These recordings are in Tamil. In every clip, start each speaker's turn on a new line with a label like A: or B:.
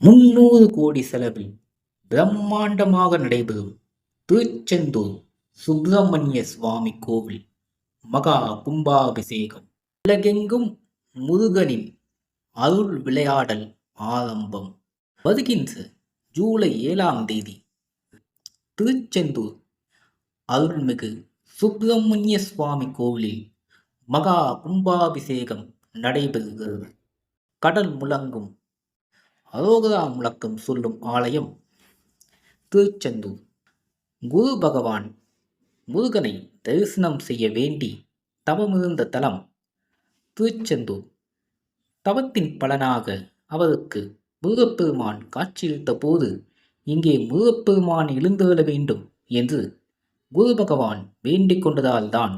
A: முன்னூறு கோடி செலவில் பிரம்மாண்டமாக நடைபெறும் திருச்செந்தூர் சுப்பிரமணிய சுவாமி கோவில் மகா கும்பாபிஷேகம். உலகெங்கும் முருகனின் அருள் விளையாடல் ஆரம்பம். வருகின்ற ஜூலை ஏழாம் தேதி திருச்செந்தூர் அருள்மிகு சுப்பிரமணிய சுவாமி கோவிலில் மகா கும்பாபிஷேகம் நடைபெறுகிறது. கடல் முழங்கும் அரோகரா முழக்கம் சொல்லும் ஆலயம் திருச்செந்தூர். குரு பகவான் முருகனை தரிசனம் செய்ய வேண்டி தவமிருந்த தலம் திருச்செந்தூர். தவத்தின் பலனாக அவருக்கு முருகப்பெருமான் காட்சியளித்த போது இங்கே முருகப்பெருமான் எழுந்தருள வேண்டும் என்று குரு பகவான் வேண்டிக் கொண்டதால்தான்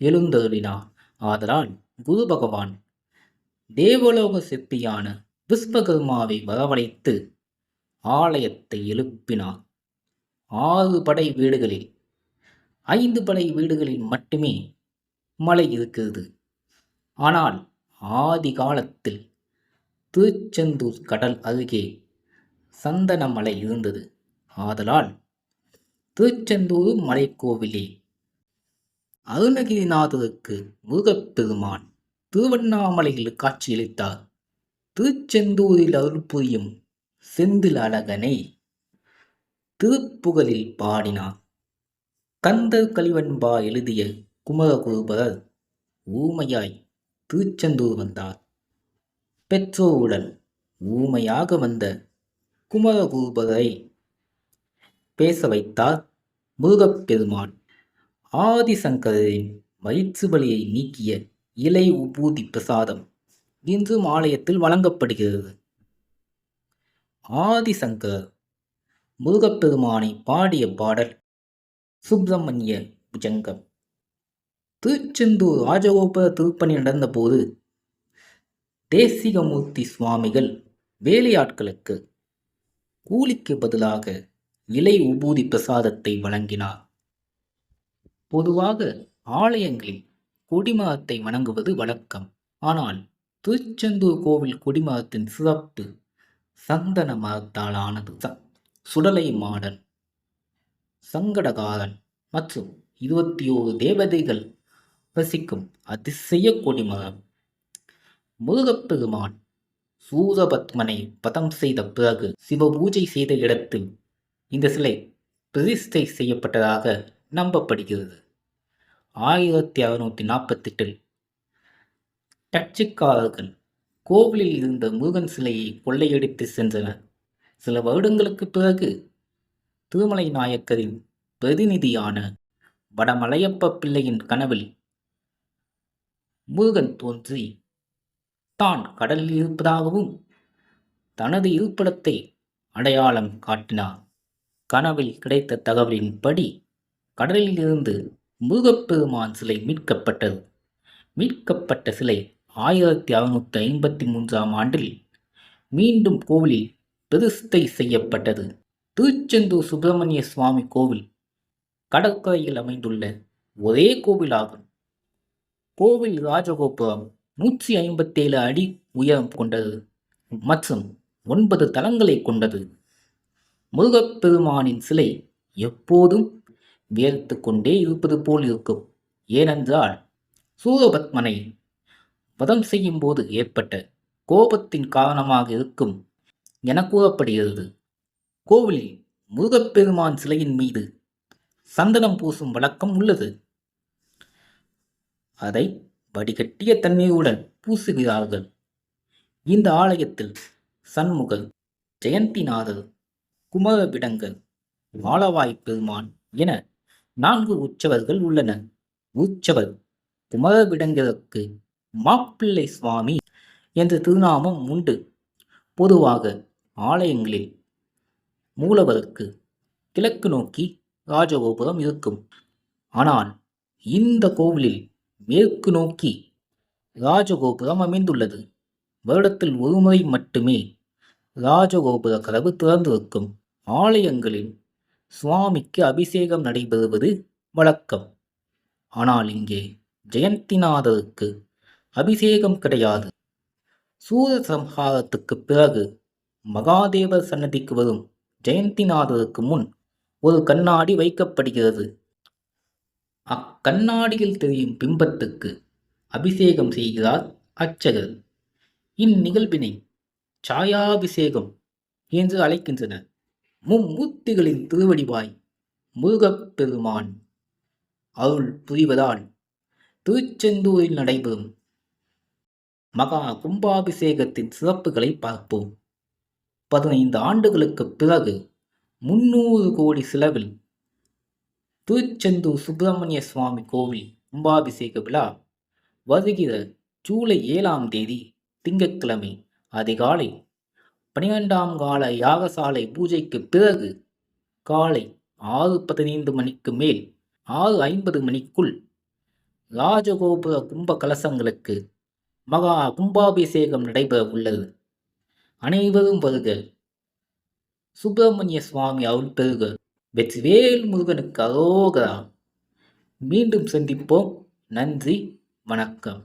A: எழுந்தருளினார். ஆதலால் குரு பகவான் தேவலோக சிற்பியான விஸ்வகர்மாவை வரவழைத்து ஆலயத்தை எழுப்பினார். ஆறு படை வீடுகளில் ஐந்து படை வீடுகளில் மட்டுமே மலை இருக்கிறது. ஆனால் ஆதி காலத்தில் திருச்செந்தூர் கடல் அருகே சந்தன மலை இருந்தது. ஆதலால் திருச்செந்தூர் மலைக்கோவிலே அருணகிரிநாதருக்கு முருகப்பெருமான் திருவண்ணாமலையில் காட்சியளித்தார். திருச்செந்தூரில் அருள் புரியும் செந்தில் அழகனை திருப்புகழில் பாடினார். கந்தர் கலிவன்பா எழுதிய குமரகுருபரர் ஊமையாய் திருச்செந்தூர் வந்தார். பெற்றோருடன் ஊமையாக வந்த குமரகுருபரை பேச வைத்தார் முருகப்பெருமான். ஆதிசங்கரின் வயிற்று வலியை நீக்கிய இலை உபூதி பிரசாதம் இந்து ஆலயத்தில் வழங்கப்படுகிறது. ஆதிசங்கர் முருகப்பெருமானை பாடிய பாடல் சுப்பிரமணிய புஜங்கம். திருச்செந்தூர் ராஜகோபுர திருப்பணி நடந்தபோது தேசிகமூர்த்தி சுவாமிகள் வேலையாட்களுக்கு கூலிக்கு பதிலாக இலை உபூதி பிரசாதத்தை வழங்கினார். பொதுவாக ஆலயங்களில் கொடிமரத்தை வணங்குவது வழக்கம். ஆனால் திருச்செந்தூர் கோவில் கொடிமரத்தின் சிறப்பு சந்தன மரத்தால் ஆனது சுடலை மாடன் சங்கடகாரன் மற்றும் இருபத்தி ஓரு தேவதைகள் வசிக்கும் அதிசய கொடிமரம். முருகப்பெருமான் சூரபத்மனை பதம் செய்த பிறகு சிவபூஜை செய்த இடத்தில் இந்த சிலை பிரதிஷ்டை செய்யப்பட்டதாக நம்பப்படுகிறது. ஆயிரத்தி அறுநூற்றி நாற்பத்தெட்டில் டச்சுக்காரர்கள் கோவிலில் இருந்த முருகன் சிலையை கொள்ளையடித்து சென்றனர். சில வருடங்களுக்கு பிறகு திருமலை நாயக்கரின் பிரதிநிதியான வடமலையப்ப பிள்ளையின் கனவில் முருகன் தோன்றி தான் கடலில் இருப்பதாகவும் தனது இருப்பிடத்தை அடையாளம் காட்டினார். கனவில் கிடைத்த தகவலின்படி கடலில் இருந்து முருகப்பெருமான் சிலை மீட்கப்பட்டது. மீட்கப்பட்ட சிலை ஆயிரத்தி அறுநூற்றி ஐம்பத்தி மூன்றாம் ஆண்டில் மீண்டும் கோவிலில் பிரதிஷ்டை செய்யப்பட்டது. திருச்செந்தூர் சுப்பிரமணிய சுவாமி கோவில் கடற்கரையில் அமைந்துள்ள ஒரே கோவிலாகும். கோவில் ராஜகோபுரம் நூற்றி ஐம்பத்தேழு அடி உயரம் கொண்டது மற்றும் ஒன்பது தலங்களை கொண்டது. முருகப்பெருமானின் சிலை எப்போதும் வியர்த்து கொண்டே இருப்பது போல் இருக்கும். ஏனென்றால் சூரபத்மனை வதம் செய்யும் போது ஏற்பட்ட கோபத்தின் காரணமாக இருக்கும் என கூறப்படுகிறது. கோவிலில் முருகப்பெருமான் சிலையின் மீது சந்தனம் பூசும் வழக்கம் உள்ளது. அதை வடிகட்டிய தண்ணீருடன் பூசுகிறார்கள். இந்த ஆலயத்தில் சண்முகர் ஜெயந்திநாதர் குமரபிடங்கர் மாலவாய் பெருமான் என நான்கு உற்சவர்கள் உள்ளனர். உற்சவர் குமரபிடங்கருக்கு மாப்பிள்ளை சுவாமி என்ற திருநாமம் உண்டு. பொதுவாக ஆலயங்களில் மூலவருக்கு கிழக்கு நோக்கி ராஜகோபுரம் இருக்கும். ஆனால் இந்த கோவிலில் மேற்கு நோக்கி ராஜகோபுரம் அமைந்துள்ளது. வருடத்தில் ஒருமுறை மட்டுமே ராஜகோபுர கதவு திறந்திருக்கும். ஆலயங்களில் சுவாமிக்கு அபிஷேகம் நடைபெறுவது வழக்கம். ஆனால் இங்கே ஜெயந்திநாதருக்கு அபிஷேகம் கிடையாது. சூர சம்ஹாரத்துக்கு பிறகு மகாதேவர் சன்னதிக்கு வரும் ஜெயந்திநாதருக்கு முன் ஒரு கண்ணாடி வைக்கப்படுகிறது. அக்கண்ணாடியில் தெரியும் பிம்பத்துக்கு அபிஷேகம் செய்கிறார் அர்ச்சகர். இந்நிகழ்வினை சாயாபிஷேகம் என்று அழைக்கின்றனர். மும்மூர்த்திகளின் திருவடிவாய் முருகப்பெருமான் அருள் புரிவதால் திருச்செந்தூரில் நடைபெறும் மகா கும்பாபிஷேகத்தின் சிறப்புகளை பார்ப்போம். பதினைந்து ஆண்டுகளுக்குப் பிறகு முன்னூறு கோடி செலவில் திருச்செந்தூர் சுப்பிரமணிய சுவாமி கோவில் கும்பாபிஷேக விழா வருகிற ஜூலை ஏழாம் தேதி திங்கட்கிழமை அதிகாலை பனிரெண்டாம் கால யாகசாலை பூஜைக்கு பிறகு காலை ஆறு பதினைந்து மணிக்கு மேல் ஆறு ஐம்பது மணிக்குள் ராஜகோபுர கும்ப கலசங்களுக்கு மகா கும்பாபிஷேகம் நடைபெற உள்ளது. அனைவரும் வருக. சுப்பிரமணிய சுவாமி அருள் பெறுக. வெற்றிவேல் முருகனுக்கு அரோகரா. மீண்டும் சந்திப்போம். நன்றி. வணக்கம்.